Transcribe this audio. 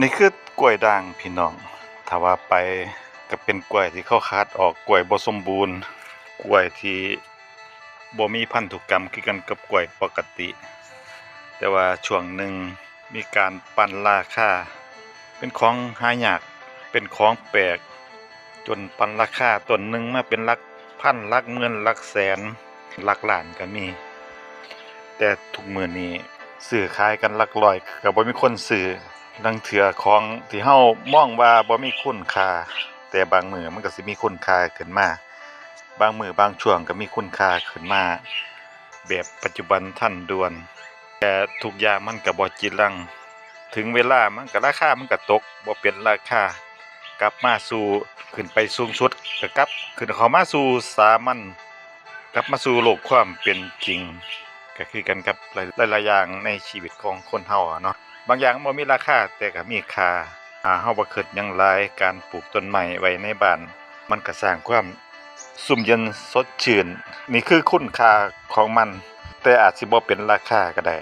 นี่คือกล้วยด่างพี่น้อง ถ้าว่าไปก็เป็นกล้วยที่เขาคัดออกกล้วยบ่สมบูรณ์ กล้วยที่บ่มีพันธุกรรมคือกันกับกล้วยปกติ แต่ว่าช่วงหนึ่งมีการปั่นราคา เป็นของหายาก เป็นของแปลก จนปั่นราคาต้นหนึ่งมาเป็นลักพันลักหมื่นลักแสนลักล้านก็มี แต่ทุกมือนี้ซื้อขายกันลักร้อยก็บ่มีคนซื้อ ลังเถื่อของที่เฮามองว่าบ่มีคุณค่าแต่บางมือมันก็สิมีคุณค่าขึ้นมา บางมือบางช่วงก็มีคุณค่าขึ้นมา แบบปัจจุบันทันด่วน แต่ทุกอย่างมันก็บ่จิรัง ถึงเวลามันก็ราคามันก็ตกบ่เป็นราคากลับมาสู่ขึ้นไปสูงสุดก็กลับขึ้นเข้ามาสู่สามัญกลับมาสู่โลกความเป็นจริง ก็คือกันกับหลายหลายๆอย่างในชีวิตของคนเฮาเนาะ บางอย่างมันมีราคาแต่ก็มีค่าอ่าเฮาบ่คิดยังหลายการปลูกต้นไม้ไว้ในบ้าน มันก็สร้างความสุ่มเย็นสดชื่น นี่คือคุณค่าของมัน แต่อาจสิบ่เป็นราคาก็ได้